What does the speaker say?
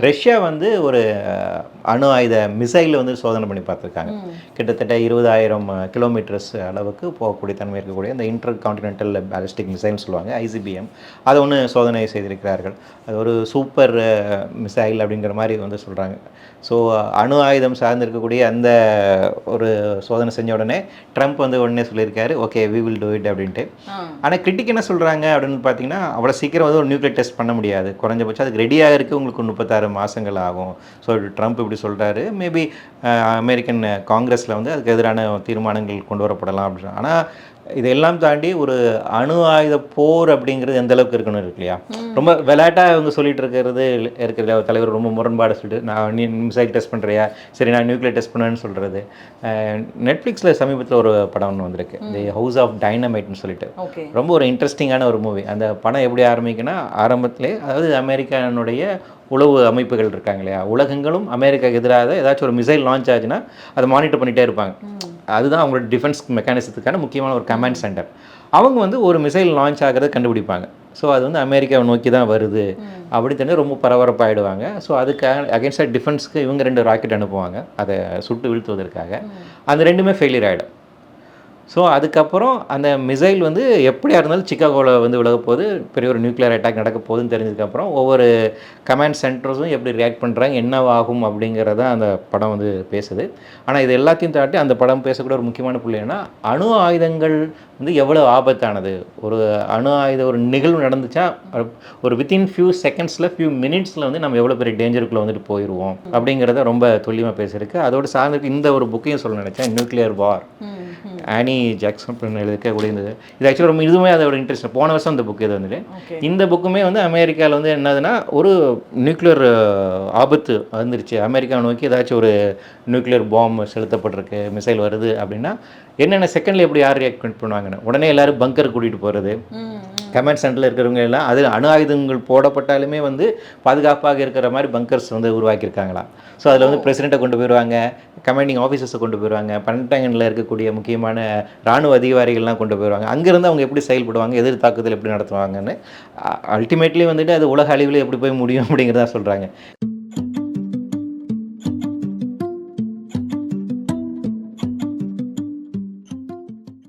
Russia வந்து ஒரு அணு ஆயுத மிசைல் வந்து சோதனை பண்ணி பார்த்துருக்காங்க. கிட்டத்தட்ட இருபதாயிரம் கிலோமீட்டர்ஸ் அளவுக்கு போகக்கூடிய தன்மை இருக்கக்கூடிய இந்த இன்டர் கான்டினென்டல் பேலிஸ்டிக் மிசைல்னு சொல்லுவாங்க ஐசிபிஎம் அதை ஒன்று சோதனை செய்திருக்கிறார்கள். அது ஒரு சூப்பர் மிசைல் அப்படிங்கிற மாதிரி வந்து சொல்கிறாங்க ஸோ அணு ஆயுதம் சார்ந்திருக்கக்கூடிய அந்த ஒரு சோதனை செஞ்ச உடனே ட்ரம்ப் வந்து உடனே சொல்லியிருக்காரு okay we will do it அப்படின்ட்டு. ஆனால் கிரிட்டிக் என்ன சொல்கிறாங்க அப்படின்னு பார்த்தீங்கன்னா அவ்வளோ சீக்கிரம் வந்து ஒரு நியூக்ளியர் டெஸ்ட் பண்ண முடியாது. குறைஞ்சபட்சம் அதுக்கு ரெடியாக இருக்க உங்களுக்கு முப்பத்தாறு மாதங்கள் ஆகும். ஸோ ட்ரம்ப் இப்படி சொல்கிறாரு மேபி அமெரிக்கன் காங்கிரஸில் வந்து அதுக்கு எதிரான தீர்மானங்கள் கொண்டு வரப்படலாம் அப்படின்னு ஆனால் இதெல்லாம் தாண்டி ஒரு அணு ஆயுத போர் அப்படிங்கிறது எந்த அளவுக்கு இருக்கணும் இருக்கு இல்லையா? ரொம்ப விளையாட்டாக இவங்க சொல்லிட்டு இருக்கிறது இருக்கிறது அவர் தலைவர் ரொம்ப முரண்பாடு சொல்லிட்டு நான் நீ மிசைல் டெஸ்ட் பண்ணுறியா சரி நான் நியூக்ளியர் டெஸ்ட் பண்ணுவேன்னு சொல்கிறது நெட்ஃப்ளிக்ஸில் சமீபத்தில் ஒரு படம் ஒன்று வந்திருக்கு. தி ஹவுஸ் ஆஃப் டைனமைட்னு சொல்லிட்டு. ரொம்ப ஒரு இன்ட்ரெஸ்டிங்கான ஒரு மூவி அந்த படம் எப்படி ஆரம்பிக்குன்னா ஆரம்பத்திலே அதாவது அமெரிக்கானுடைய உளவு அமைப்புகள் இருக்காங்க இல்லையா? உலகங்களும் அமெரிக்காவுக்கு எதிராக ஏதாச்சும் ஒரு மிசைல் லான்ச் ஆச்சுன்னா அதை மானிட்டர் பண்ணிகிட்டே இருப்பாங்க. அதுதான் அவங்களோட டிஃபென்ஸ் மெக்கானிசத்துக்கான முக்கியமான ஒரு கமாண்ட் சென்டர் அவங்க வந்து ஒரு மிசைல் லான்ச் ஆகிறத கண்டுபிடிப்பாங்க. ஸோ அது வந்து அமெரிக்காவை நோக்கி தான் வருது. அப்படி தெரிஞ்சு ரொம்ப பரபரப்பாயிடுவாங்க. ஸோ அதுக்காக அகேன்ஸ்டாக டிஃபென்ஸ்க்கு இவங்க ரெண்டு ராக்கெட் அனுப்புவாங்க. அதை சுட்டு வீழ்த்துவதற்காக. அந்த ரெண்டுமே ஃபெயிலியர் ஆகிடும் ஸோ அதுக்கப்புறம் அந்த மிசைல் வந்து எப்படியா இருந்தாலும் சிக்காகோவில் வந்து விலக பெரிய ஒரு நியூக்ளியர் அட்டாக் நடக்க போகுதுன்னு தெரிஞ்சதுக்கப்புறம் ஒவ்வொரு கமாண்ட் சென்டர்ஸும் எப்படி ரியாக்ட் பண்ணுறாங்க என்னவாகும் அப்படிங்கிறத அந்த படம் வந்து பேசுது. ஆனால் இது எல்லாத்தையும் தாட்டி அந்த படம் பேசக்கூடிய ஒரு முக்கியமான புள்ளி ஏன்னா அணு ஆயுதங்கள் வந்து எவ்வளோ ஆபத்தானது? ஒரு அணு ஆயுத ஒரு நிகழ்வு நடந்துச்சா ஒரு வித்தின் ஃபியூ செகண்ட்ஸில் ஃபியூ மினிட்ஸில் வந்து நம்ம எவ்வளோ பெரிய டேஞ்சருக்குள்ளே வந்துட்டு போயிடுவோம் அப்படிங்கிறத ரொம்ப துல்லியமாக பேசியிருக்கு. அதோட சார்ந்த இந்த ஒரு புக்கையும் சொல்ல நினச்சேன் நியூக்ளியர் வார் ஆனி ஜாக்சன் எழுதிக்கக்கூடிய இந்த இது ஆக்சுவலாக ரொம்ப இதுவுமே அதோட இன்ட்ரெஸ்ட் போன வருஷம் இந்த புக் இது வந்துட்டு இந்த புக்குமே வந்து அமெரிக்காவில் வந்து என்னதுன்னா ஒரு நியூக்ளியர் ஆபத்து வந்துருச்சு. அமெரிக்காவை நோக்கி ஏதாச்சும் ஒரு நியூக்ளியர் பாம் செலுத்தப்பட்டிருக்கு மிசைல் வருது அப்படின்னா என்னென்ன செகண்டில் எப்படி யார் ரியாக்ட் பண்ணுவாங்கன்னு உடனே எல்லாரும் பங்கர் கூட்டிகிட்டு போகிறது கமாண்ட் சென்டரில் இருக்கிறவங்க எல்லாம் அது அணு ஆயுதங்கள் போடப்பட்டாலுமே வந்து பாதுகாப்பாக இருக்கிற மாதிரி பங்கர்ஸ் வந்து உருவாக்கியிருக்காங்களா? ஸோ அதில் வந்து பிரசிடெண்ட்டை கொண்டு போயிடுவாங்க கமாண்டிங் ஆஃபீஸர்ஸை கொண்டு போயிடுவாங்க பன்னெண்டாங்கனில் இருக்கக்கூடிய முக்கியமான ராணுவ அதிகாரிகள்லாம் கொண்டு போயிடுவாங்க அங்கேருந்து அவங்க எப்படி செயல்படுவாங்க எதிர் தாக்குதல் எப்படி நடத்துவாங்கன்னு அல்டிமேட்லி வந்துட்டு அது உலக அளவில் எப்படி போய் முடியும் அப்படிங்கிறதா சொல்கிறாங்க